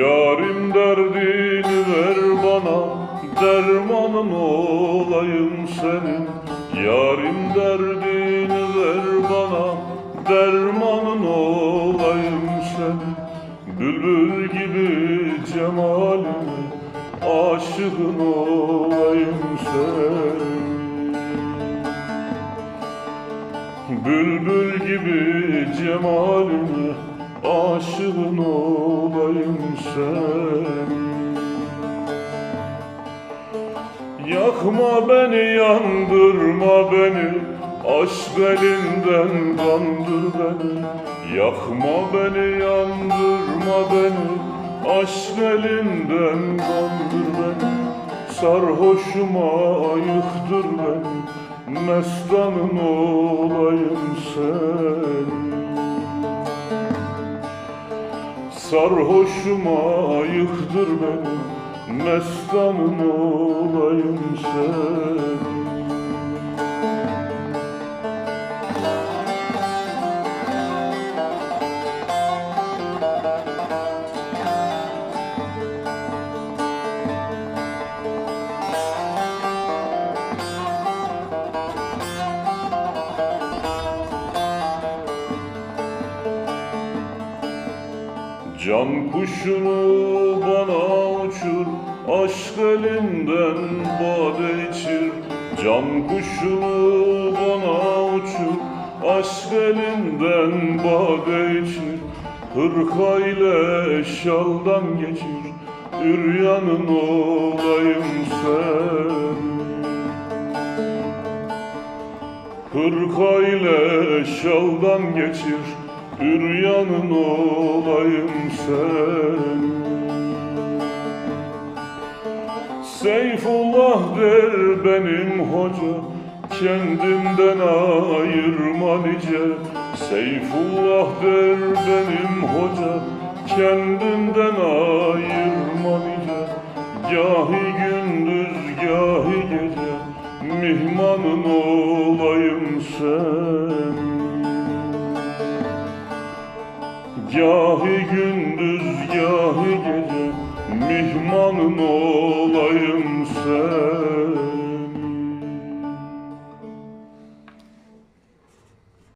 Yarim derdini ver bana Dermanın olayım senin. Yarim derdini ver bana Dermanın olayım senin. Bülbül gibi cemalini Aşığın olayım senin. Bülbül gibi cemalini Aşığın olayım sen. Yakma beni, yandırma beni Aşk elinden kandır beni. Yakma beni, yandırma beni Aşk elinden kandır beni. Sarhoşuma yıktır beni Mestanın olayım sen Sarhoşuma yıktır beni. Mestanın olayım sen Can kuşunu bana uçur Aşk elinden bade içir. Can kuşunu bana uçur Aşk elinden bade içir. Hırka ile şaldan geçir Üryanın olayım sen. Hırka ile şaldan geçir Üryanın olayım sen. Seyfullah der benim hoca Kendimden ayırma Seyfullah der benim hoca Kendimden ayırma nice. Gündüz gahi gece Mihmanın olayım sen Gahi gündüz gahi gece mihmanın olayım sen.